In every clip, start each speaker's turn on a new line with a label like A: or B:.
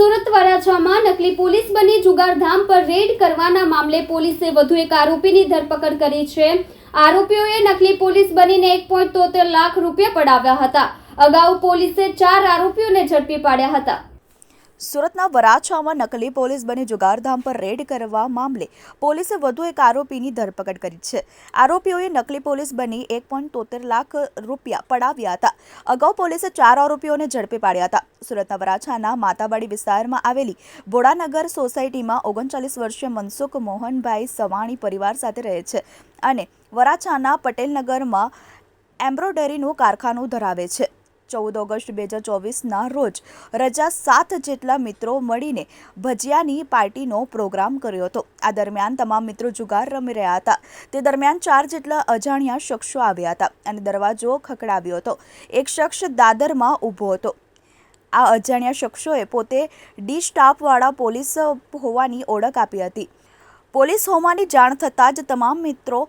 A: સુરત વરાછામાં નકલી પોલીસ બની જુગારધામ પર રેડ કરવાના મામલે પોલીસે વધુ એક આરોપીની ધરપકડ કરી છે. આરોપીઓએ નકલી પોલીસ બનીને એક પોઈન્ટ તોતેર લાખ રૂપિયા પડાવ્યા હતા. અગાઉ પોલીસે ચાર આરોપીઓને ઝડપી પાડ્યા હતા.
B: સુરતના વરાછામાં નકલી પોલીસ બની જુગારધામ પર રેડ કરવા મામલે પોલીસે વધુ એક આરોપીની ધરપકડ કરી છે. આરોપીઓએ નકલી પોલીસ બની એક પોઈન્ટ તોતેર લાખ રૂપિયા પડાવ્યા હતા. અગાઉ પોલીસે ચાર આરોપીઓને ઝડપી પાડ્યા હતા. સુરતના વરાછાના માતાબાડી વિસ્તારમાં આવેલી બોડાનગર સોસાયટીમાં ઓગણચાલીસ વર્ષીય મનસુખ મોહનભાઈ સવાણી પરિવાર સાથે રહે છે અને વરાછાના પટેલનગરમાં એમ્બ્રોઇડરીનું કારખાનું ધરાવે છે. ચૌદ ઓગસ્ટ બે હજાર ચોવીસના રોજ રજા સાત જેટલા મિત્રો મળીને ભજીયાની પાર્ટીનો પ્રોગ્રામ કર્યો હતો. આ દરમિયાન તમામ મિત્રો જુગાર રમી રહ્યા હતા. તે દરમિયાન ચાર જેટલા અજાણ્યા શખ્સો આવ્યા હતા અને દરવાજો ખખડાવ્યો હતો. એક શખ્સ દાદરમાં ઊભો હતો. આ અજાણ્યા શખ્સોએ પોતે ડી સ્ટાફવાળા પોલીસ હોવાની ઓળખ આપી હતી. પોલીસ હોવાની જાણ થતાં જ તમામ મિત્રો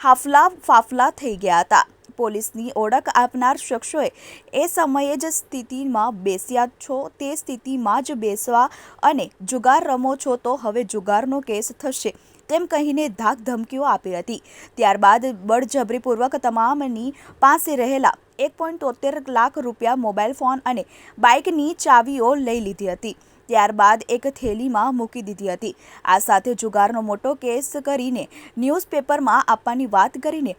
B: હાફલા ફાફલા થઈ ગયા હતા. પોલીસની ઓળખ આપનાર શખ્સોએ એ સમયે જ સ્થિતિમાં બેસ્યા છો, તે સ્થિતિમાં જ બેસવા અને જુગાર રમો છો તો હવે જુગારનો કેસ થશે, તેમ કહીને ધાક ધમકીઓ આપી હતી. ત્યારબાદ બળજબરીપૂર્વક તમામની પાસે રહેલા એક પોઈન્ટ તોતેર લાખ રૂપિયા મોબાઈલ ફોન અને બાઇકની ચાવીઓ લઈ લીધી હતી. ત્યારબાદ એક થેલીમાં મૂકી દીધી હતી. આ સાથે જુગારનો મોટો કેસ કરીને ન્યૂઝપેપરમાં આપવાની વાત કરીને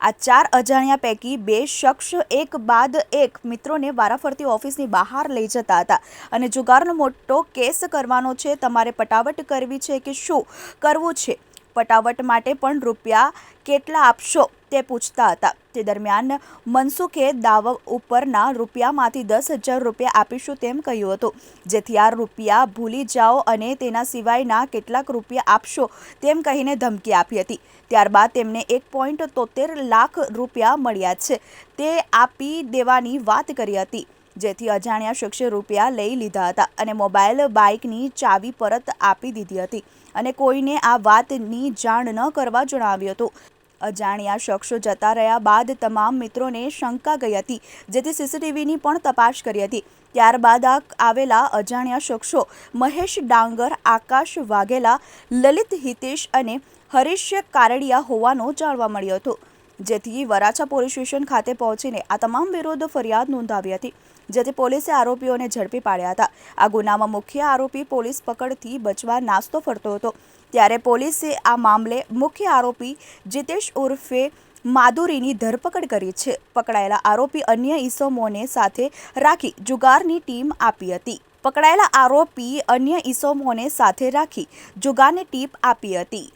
B: આ ચાર અજાણ્યા પૈકી બે શખ્સ, એક બાદ એક મિત્રોને વારાફરતી ઓફિસની બહાર લઈ જતા હતા. અને જુગારનો મોટો કેસ કરવાનો છે, તમારે પટાવટ કરવી છે કે શું કરવું છે? પટાવટ માટે પણ રૂપિયા કેટલા આપશો? તે પૂછતા હતા. તે દરમિયાન મનસુખે દાવ ઉપરના રૂપિયામાંથી દસ હજાર રૂપિયા આપીશું તેમ કહ્યું હતું. જેથી આ રૂપિયા ભૂલી જાઓ અને તેના સિવાયના કેટલાક રૂપિયા આપશો તેમ કહીને ધમકી આપી હતી. ત્યારબાદ તેમને એક પોઈન્ટ તોતેર લાખ રૂપિયા મળ્યા છે. તે આપી દેવાની વાત કરી હતી. જેથી અજાણ્યા શખ્સે રૂપિયા લઈ લીધા હતા અને મોબાઈલ બાઇકની ચાવી પરત આપી દીધી હતી. અને કોઈને આ વાતની જાણ ન કરવા જણાવ્યું હતું. અજાણ્યા શખ્સો જતા રહ્યા બાદ તમામ મિત્રોને શંકા ગઈ હતી, જેથી સીસીટીવીની પણ તપાસ કરી હતી. ત્યારબાદ આવેલા અજાણ્યા શખ્સો મહેશ ડાંગર, આકાશ વાઘેલા, લલિત હિતેશ અને હરીશ કારડિયા હોવાનો જાણવા મળ્યું હતું. જેથી વરાછા પોલીસ સ્ટેશન ખાતે પહોંચીને આ તમામ વિરુદ્ધ ફરિયાદ નોંધાવી હતી. જેથી પોલીસે આરોપીઓને ઝડપી પાડ્યા હતા. આ ગુનામાં મુખ્ય આરોપી પોલીસ પકડથી બચવા નાસ્તો ફરતો હતો. ત્યારે પોલીસે આ મામલે મુખ્ય આરોપી જીતેશ ઉર્ફે માધુરીની ધરપકડ કરી છે. પકડાયેલા આરોપી અન્ય ઈસમોને સાથે રાખી જુગારની ટીમ આપી હતી. પકડાયેલા આરોપી અન્ય ઈસમોને સાથે રાખી જુગારની ટીપ આપી હતી.